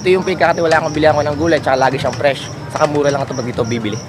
Ito yung pinakatiwalaan ko bilihan ko ng gulay, tsaka lagi siyang fresh. Saka mura lang ito pag dito bibili.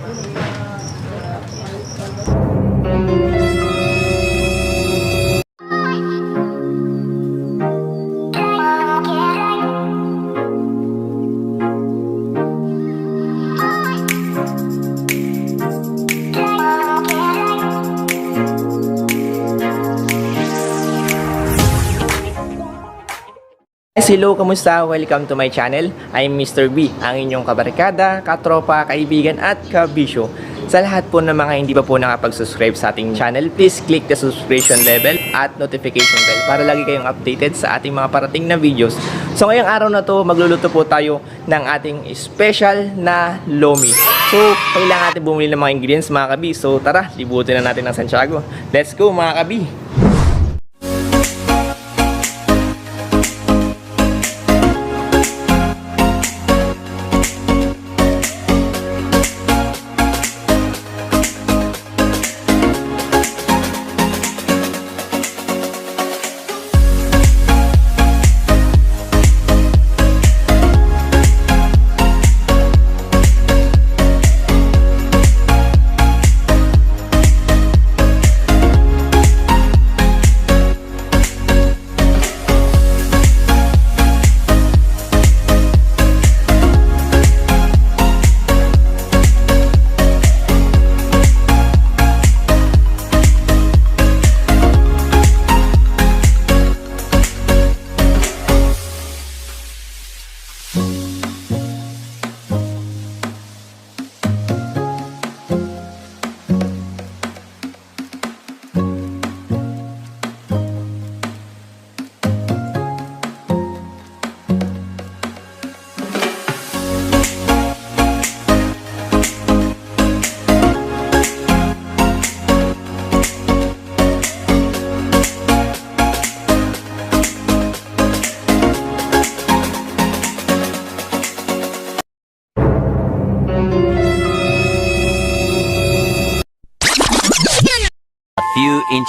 Hello, kamusta? Welcome to my channel. I'm Mr. B, ang inyong kabarkada, katropa, kaibigan at kabisyo. Sa lahat po ng mga hindi pa po nakapag-subscribe sa ating channel, please click the subscription level at notification bell para lagi kayong updated sa ating mga parating na videos. So ngayong araw na to, magluluto po tayo ng ating special na lomi. So, kailangan natin bumili ng mga ingredients mga kabi. So tara, libutin na natin ng Santiago. Let's go mga kabi!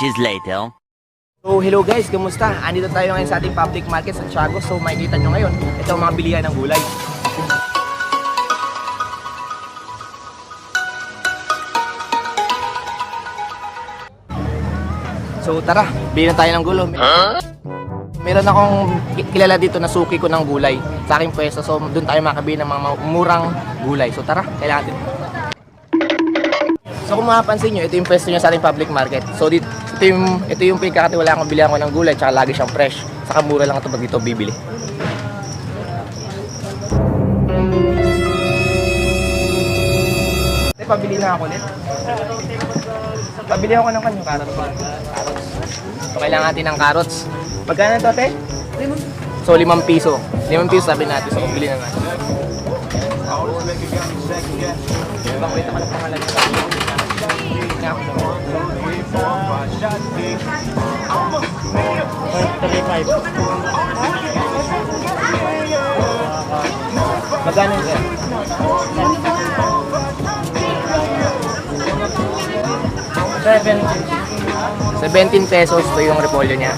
Inches later. So, hello guys, kumusta? Andito tayo ngayon sa ating public market sa Tiago. So, makikita nyo ngayon, ito ang mga bilihan ng gulay. So, tara, bilhin na tayo ng gulo. Meron akong ki- kilala dito na suki ko ng gulay sa aking pwesto. So, doon tayo makabili ng mga murang gulay. So, tara, kailangan natin. So kung mapapansin nyo, ito yung pwesto niya sa ating public market. So dito, ito yung, ito yung pinakatiwalaan kong bilihan ko ng gulay, tsaka lagi siyang fresh. Saka mura lang ito pag dito bibili. Ate, pabili na ako ulit. Pabili ako ng kanyang carrots. Carrots. So kailangan natin ng carrots. Pagkano ito, ate? So, limang piso. Limang piso sabi natin. So, bili na natin. Wait ako ng pangalan. Nga ako. Magkano sir? Seven. 17 pesos to yung repolyo niya.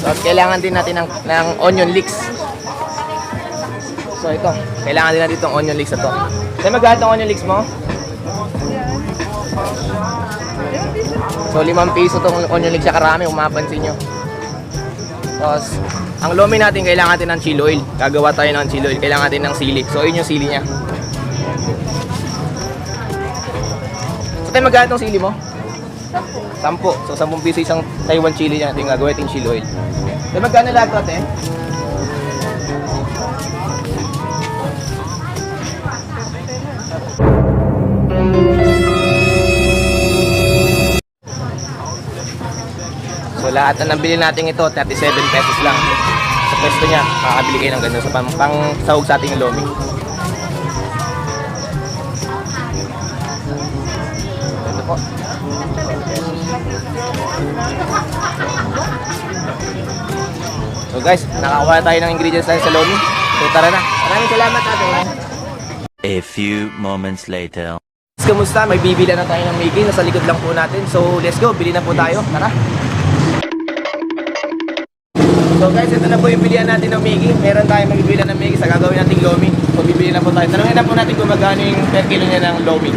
So, kailangan din natin ng, ng onion leeks. So, ito. Kailangan din natin itong onion leeks na to. Saan magkano itong onion leeks mo? So, limang piso itong onion leeks sa karami kung mapapansin nyo. Tapos, ang lomi natin, kailangan natin ng chili oil. Gagawa tayo ng chili oil. Kailangan natin ng sili. So, yun yung sili niya. So, tayo magkano itong sili mo? Sampo. So, 10 piso isang Taiwan chili niya. Yung gagawin yung chili oil. Tayo magkano lahat ito, So lahat na nabili natin ito, 37 pesos lang. Sa pwesto niya, makakabili kayo ng ganun sa pang, pang sahog sa ating lomi. Ito po. So guys, nakakuha tayo ng ingredients natin sa lomi. So tara na. Maraming salamat ate. A few moments later. Kamusta? May bibila na tayo ng Mickey. Nasa likod lang po natin. So let's go. Bili na po tayo. Tara. So guys, ito na po yung bilihan natin ng Miggy. Meron tayong magbibilan ng Miggy sa gagawin nating Lomi. So bibili na po tayo. Tanungin na po natin kung magkano yung per kilo niya ng Lomi.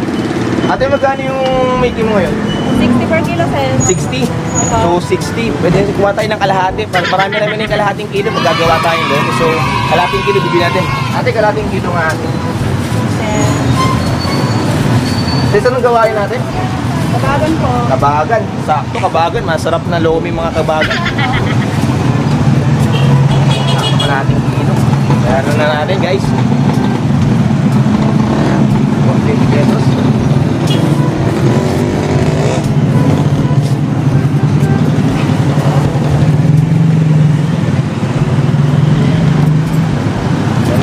Ate, magkano yung Miggy mo ngayon? 60 per kilo, sir. 60. So 60. Pwede kuha tayo ng kalahati. Par- Marami namin yung kalahating kilo. Magagawa tayo Lomi. So kalahating kilo bibili natin. Ate, kalahating kilo nga ate. Sir. Ito anong gawain natin? Kabagan po. Kabagan. Sakto, kabagan. Masarap na Lomi mga kabagan. Kalahating kilo. Meron na natin guys. 120 pesos.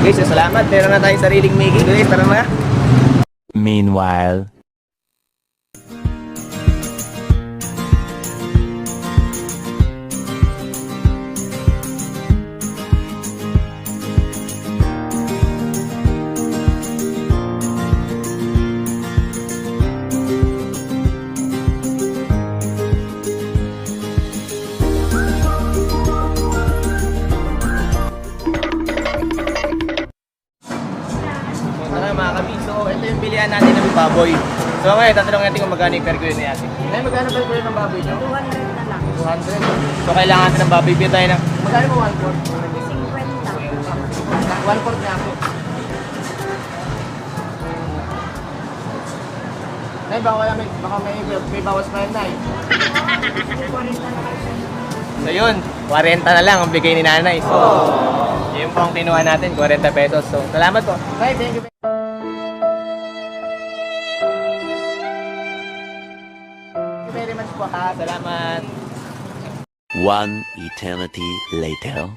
Guys, salamat. Meron na tayong sariling Mickey. Guys, tara na. Meanwhile. Baboy. So ngayon, tatanungin natin kung magkano yung per kilo ni ate. Ngayon, magkano per kilo ng baboy nyo? 200 na lang. 200. So kailangan natin ng baboy. Bili tayo ng... Magkano mo 1 quart? 50. 1 quart na ako. Nay, baka wala may, baka may, may bawas pa yun, Nay. 40 na lang. So yun, 40 na lang ang bigay ni nanay. So, yun po ang kinuha natin, 40 pesos. So, salamat po. Nay, thank you. ha. Salamat. One eternity later.